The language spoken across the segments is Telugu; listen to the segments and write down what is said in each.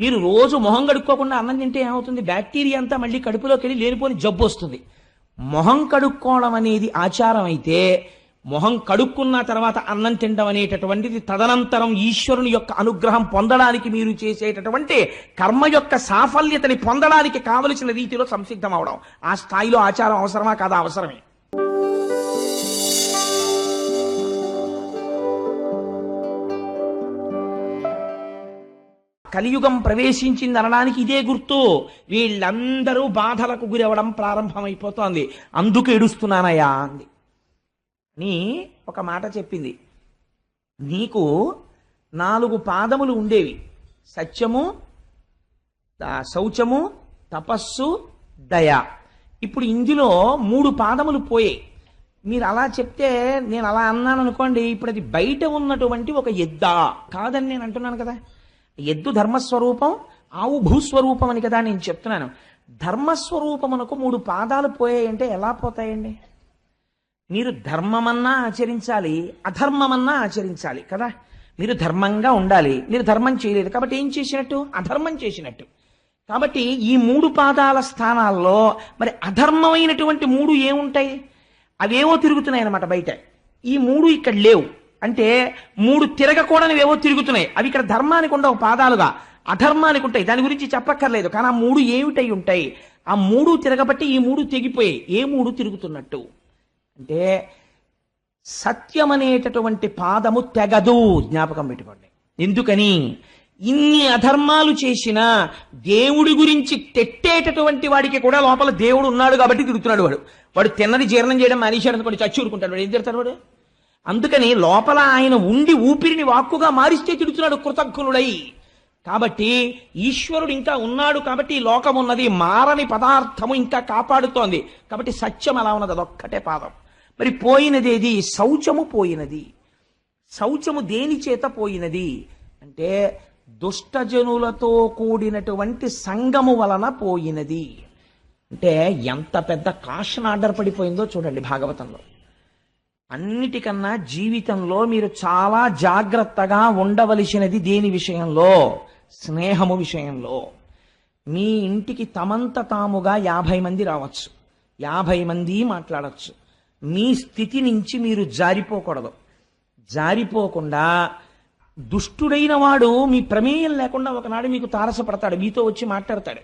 మీరు రోజు మొహం కడుక్కోకుండా అన్నం తింటే ఏమవుతుంది? బ్యాక్టీరియా అంతా మళ్ళీ కడుపులోకి వెళ్ళి లేనిపోని జబ్బు వస్తుంది. మొహం కడుక్కోవడం అనేది ఆచారం అయితే మొహం కడుక్కున్న తర్వాత అన్నం తినడం అనేటటువంటిది తదనంతరం ఈశ్వరుని యొక్క అనుగ్రహం పొందడానికి మీరు చేసేటటువంటి కర్మ యొక్క సాఫల్యతని పొందడానికి కావలసిన రీతిలో సంసిద్ధం అవడం ఆ స్థాయిలో ఆచారం అవసరమా కాదా? అవసరమే. కలియుగం ప్రవేశించింది అనడానికి ఇదే గుర్తు. వీళ్ళందరూ బాధలకు గురవడం ప్రారంభమైపోతోంది. అందుకు ఏడుస్తున్నానయ్యా అంది. నీ ఒక మాట చెప్పింది. నీకు నాలుగు పాదములు ఉండేవి. సత్యము శౌచము తపస్సు దయ. ఇప్పుడు ఇందులో మూడు పాదములు పోయాయి. మీరు అలా చెప్తే నేను అలా అన్నాను అనుకోండి ఇప్పుడు అది బయట ఉన్నటువంటి ఒక ఎద్దా. కాదని నేను అంటున్నాను కదా. ఎద్దు ధర్మస్వరూపం ఆవు భూస్వరూపం అని కదా నేను చెప్తున్నాను. ధర్మస్వరూపమునకు మూడు పాదాలు పోయాయంటే ఎలా పోతాయండి? మీరు ధర్మమన్నా ఆచరించాలి అధర్మమన్నా ఆచరించాలి కదా? మీరు ధర్మంగా ఉండాలి మీరు ధర్మం చేయలేదు కాబట్టి ఏం చేసినట్టు? అధర్మం చేసినట్టు. కాబట్టి ఈ మూడు పాదాల స్థానాల్లో మరి అధర్మమైనటువంటి మూడు ఏముంటాయి? అవేవో తిరుగుతున్నాయి అన్నమాట బయట. ఈ మూడు ఇక్కడ లేవు. అంటే మూడు తిరగకూడనివి ఏవో తిరుగుతున్నాయి. అవి ఇక్కడ ధర్మానికి ఉండవు పాదాలుగా. అధర్మానికి ఉంటాయి. దాని గురించి చెప్పక్కర్లేదు. కానీ ఆ మూడు ఏమిటై ఉంటాయి? ఆ మూడు తిరగబట్టి ఈ మూడు తెగిపోయాయి. ఏ మూడు తిరుగుతున్నట్టు? అంటే సత్యం అనేటటువంటి పాదము తెగదు. జ్ఞాపకం పెట్టుకోండి. ఎందుకని? ఇన్ని అధర్మాలు చేసినా దేవుడి గురించి తెట్టేటటువంటి వాడికి కూడా లోపల దేవుడు ఉన్నాడు కాబట్టి తిరుగుతున్నాడు వాడు. వాడు తిన్నది జీర్ణం చేయడం మానేశాడు అనుకోండి చచ్చి ఊరుకుంటాడు వాడు. ఏం తిడతాడు వాడు? అందుకని లోపల ఆయన ఉండి ఊపిరిని వాక్కుగా మారిస్తే తిడుతున్నాడు కృతజ్ఞుడై కాబట్టి ఈశ్వరుడు ఇంకా ఉన్నాడు కాబట్టి ఈ లోకం ఉన్నది మారని పదార్థము ఇంకా కాపాడుతోంది. కాబట్టి సత్యం అలా ఉన్నది అదొక్కటే పాదం. మరి పోయినదేది శౌచము పోయినది. శౌచము దేని చేత పోయినది? అంటే దుష్టజనులతో కూడినటువంటి సంగము వలన పోయినది. అంటే ఎంత పెద్ద కాషన్ ఆర్డర్ పడిపోయిందో చూడండి భాగవతంలో. అన్నిటికన్నా జీవితంలో మీరు చాలా జాగ్రత్తగా ఉండవలసినది దేని విషయంలో? స్నేహము విషయంలో. మీ ఇంటికి తమంత తాముగా యాభై మంది రావచ్చు. యాభై మంది మాట్లాడచ్చు. మీ స్థితి నుంచి మీరు జారిపోకూడదు. జారిపోకుండా దుష్టుడైన వాడు మీ ప్రమేయం లేకుండా ఒకనాడు మీకు తారసపడతాడు. మీతో వచ్చి మాట్లాడతాడు.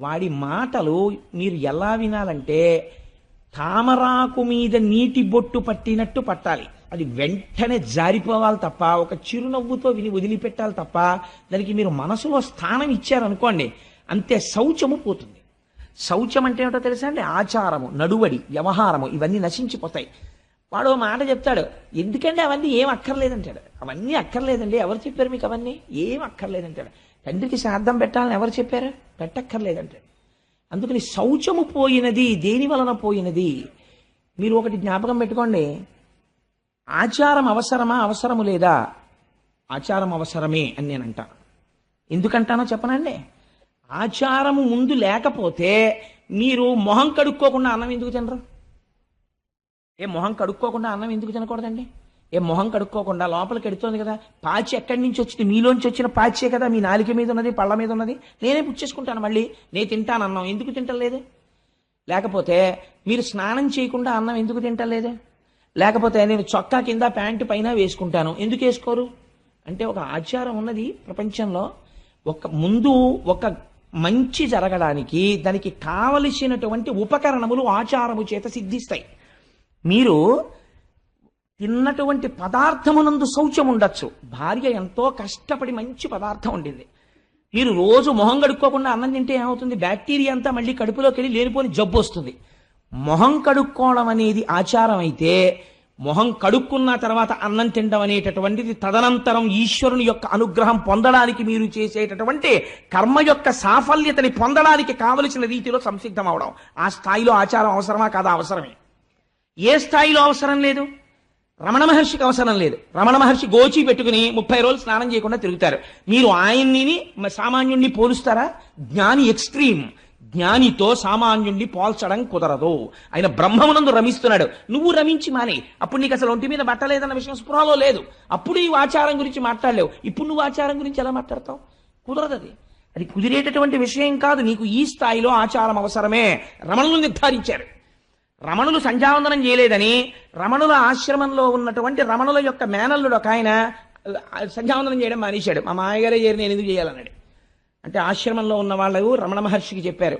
వాడి మాటలు మీరు ఎలా వినాలంటే తామరాకు మీద నీటి బొట్టు పట్టినట్టు పట్టాలి. అది వెంటనే జారిపోవాలి తప్ప ఒక చిరునవ్వుతో విని వదిలిపెట్టాలి తప్ప దానికి మీరు మనసులో స్థానం ఇచ్చారనుకోండి అంతే శౌచము పోతుంది. శౌచం అంటే ఏమిటో తెలుసా అండి? ఆచారము నడువడి వ్యవహారము ఇవన్నీ నశించిపోతాయి. వాడు మాట చెప్తాడు ఎందుకంటే అవన్నీ ఏం అక్కర్లేదంటాడు? అవన్నీ అక్కర్లేదండి ఎవరు చెప్పారు మీకు అవన్నీ? ఏం అక్కర్లేదంటాడు? తండ్రికి శ్రాద్ధం పెట్టాలని ఎవరు చెప్పారు? పెట్టక్కర్లేదంటాడు. అందుకని శౌచము పోయినది దేని వలన పోయినది? మీరు ఒకటి జ్ఞాపకం పెట్టుకోండి. ఆచారం అవసరమా అవసరము లేదా? ఆచారం అవసరమే అని నేను అంటాను ఎందుకంటానో చెప్పనండి. ఆచారము ముందు లేకపోతే మీరు మొహం కడుక్కోకుండా అన్నం ఎందుకు తినరు? ఏ మొహం కడుక్కోకుండా అన్నం ఎందుకు తినకూడదండి? ఏ మొహం కడుక్కోకుండా లోపలికి ఎడుతోంది కదా. పాచి ఎక్కడి నుంచి వచ్చింది? మీలోంచి వచ్చిన పాచే కదా. మీ నాలిక మీద ఉన్నది పళ్ళ మీద ఉన్నది. నేనే పుచ్చేసుకుంటాను మళ్ళీ. నేను తింటాను అన్నం. ఎందుకు తింటలేదు? లేకపోతే మీరు స్నానం చేయకుండా అన్నం ఎందుకు తింటలేదు? లేకపోతే నేను చొక్కా కింద ప్యాంటు పైన వేసుకుంటాను. ఎందుకు వేసుకోరు? అంటే ఒక ఆచారం ఉన్నది ప్రపంచంలో. ఒక ముందు ఒక మంచి జరగడానికి దానికి కావలసినటువంటి ఉపకరణములు ఆచారము చేత సిద్ధిస్తాయి. మీరు తిన్నటువంటి పదార్థమునందు శౌచం ఉండొచ్చు. భార్య ఎంతో కష్టపడి మంచి పదార్థం వండింది. మీరు రోజు మొహం కడుక్కోకుండా అన్నం తింటే ఏమవుతుంది? బ్యాక్టీరియా అంతా మళ్ళీ కడుపులోకి వెళ్ళి లేనిపోని జబ్బు వస్తుంది. మొహం కడుక్కోవడం అనేది ఆచారం అయితే మొహం కడుక్కున్న తర్వాత అన్నం తినడం అనేటటువంటిది తదనంతరం ఈశ్వరుని యొక్క అనుగ్రహం పొందడానికి మీరు చేసేటటువంటి కర్మ యొక్క సాఫల్యతని పొందడానికి కావలసిన రీతిలో సంసిద్ధం అవడం ఆ స్థాయిలో ఆచారం అవసరమా? కాదా? అవసరమే. ఏ స్థాయిలో అవసరం లేదు? రమణ మహర్షికి అవసరం లేదు. రమణ మహర్షి గోచి పెట్టుకుని ముప్పై రోజులు స్నానం చేయకుండా తిరుగుతారు. మీరు ఆయన్ని సామాన్యుణ్ణి పోలుస్తారా? జ్ఞాని ఎక్స్ట్రీమ్. జ్ఞానితో సామాన్యుణ్ణి పోల్చడం కుదరదు. ఆయన బ్రహ్మమునందు రమిస్తున్నాడు. నువ్వు రమించి మానే. అప్పుడు నీకు అసలు ఒంటి మీద బట్టలేదన్న విషయం స్పృహలో లేదు. అప్పుడు ఈ ఆచారం గురించి మాట్లాడలేవు. ఇప్పుడు నువ్వు ఆచారం గురించి ఎలా మాట్లాడతావు? కుదరదు అది. అది కుదిరేటటువంటి విషయం కాదు. నీకు ఈ స్థాయిలో ఆచారం అవసరమే. రమణులు నిర్ధారించారు. రమణులు సంధ్యావందనం చేయలేదని రమణుల ఆశ్రమంలో ఉన్నటువంటి రమణుల యొక్క మేనల్లుడు ఒక ఆయన సంధ్యావందనం చేయడం మానేశాడు. మా మాయగారే చేరి నేను ఎందుకు చేయాలన్నాడు. అంటే ఆశ్రమంలో ఉన్న వాళ్ళు రమణ మహర్షికి చెప్పారు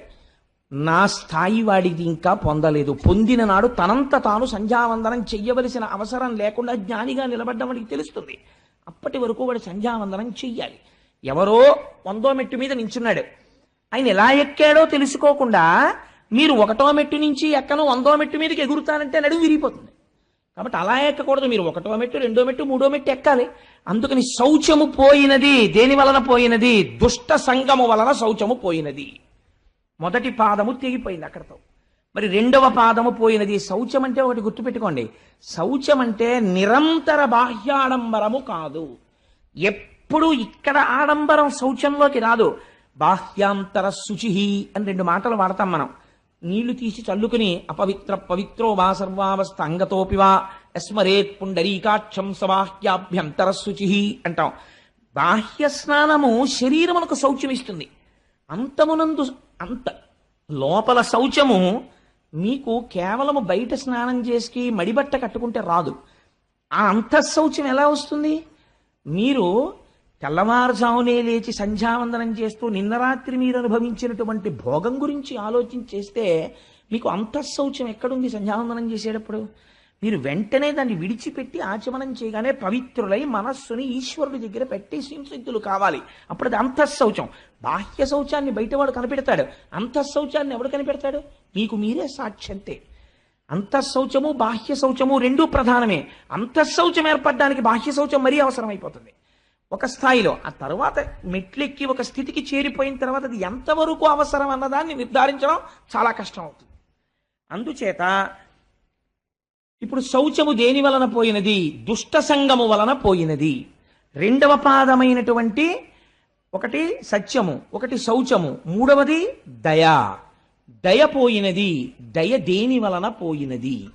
నా స్థాయి వాడిది ఇంకా పొందలేదు. పొందిన నాడు తనంత తాను సంధ్యావందనం చెయ్యవలసిన అవసరం లేకుండా జ్ఞానిగా నిలబడ్డం వాడికి తెలుస్తుంది. అప్పటి వరకు వాడు సంధ్యావందనం చెయ్యాలి. ఎవరో వందో మెట్టు మీద నించున్నాడు. ఆయన ఎలా ఎక్కాడో తెలుసుకోకుండా మీరు ఒకటో మెట్టు నుంచి ఎక్కను వందో మెట్టు మీదకి ఎగురుతానంటే నడుము విరిగిపోతుంది. కాబట్టి అలా ఎక్కకూడదు. మీరు ఒకటో మెట్టు రెండో మెట్టు మూడో మెట్టు ఎక్కాలి. అందుకని శౌచము పోయినది దేని వలన పోయినది? దుష్ట సంగము వలన శౌచము పోయినది. మొదటి పాదము తెగిపోయింది అక్కడతో. మరి రెండవ పాదము పోయినది శౌచం అంటే ఒకటి గుర్తుపెట్టుకోండి. శౌచం అంటే నిరంతర బాహ్యాడంబరము కాదు. ఎప్పుడు ఇక్కడ ఆడంబరం శౌచంలోకి రాదు. బాహ్యాంతర శుచి అని రెండు మాటలు వాడతాం మనం. నీళ్ళు తీసి చల్లుకుని అపవిత్ర పవిత్రో వా సర్వావస్థ అంగతోపి వా పుండరీకాక్షం సబాహ్యాభ్యంతర శుచి అంటాం. బాహ్య స్నానము శరీరమునకు శౌచమిస్తుంది అంతమునందు అంత లోపల శౌచము మీకు కేవలము బయట స్నానం చేసి మడిబట్ట కట్టుకుంటే రాదు. ఆ అంతఃశౌచం ఎలా వస్తుంది? మీరు తెల్లవారుజామునే లేచి సంధ్యావందనం చేస్తూ నిన్న రాత్రి మీరు అనుభవించినటువంటి భోగం గురించి ఆలోచించేస్తే మీకు అంతఃశౌచం ఎక్కడుంది సంధ్యావందనం చేసేటప్పుడు? మీరు వెంటనే దాన్ని విడిచిపెట్టి ఆచమనం చేయగానే పవిత్రులై మనస్సుని ఈశ్వరుడి దగ్గర పెట్టి సంసిద్ధులు కావాలి. అప్పుడు అది అంతఃశౌచం. బాహ్య శౌచాన్ని బయటవాడు కనిపెడతాడు. అంతఃశౌచాన్ని ఎవడు కనిపెడతాడు? మీకు మీరే సాక్ష్యంతే. అంతఃశౌచము బాహ్య శౌచము రెండూ ప్రధానమే. అంతఃశౌచం ఏర్పడడానికి బాహ్య శౌచం మరీ అవసరమైపోతుంది. ఒక స్థాయిలో. ఆ తర్వాత మెట్లెక్కి ఒక స్థితికి చేరిపోయిన తర్వాత అది ఎంతవరకు అవసరం అన్నదాన్ని నిర్ధారించడం చాలా కష్టం అవుతుంది. అందుచేత ఇప్పుడు శౌచము దేని వలన పోయినది? దుష్ట సంగము వలన పోయినది. రెండవ పాదమైనటువంటి ఒకటి సత్యము ఒకటి శౌచము మూడవది దయ. దయ పోయినది దయ దేని వలన పోయినది?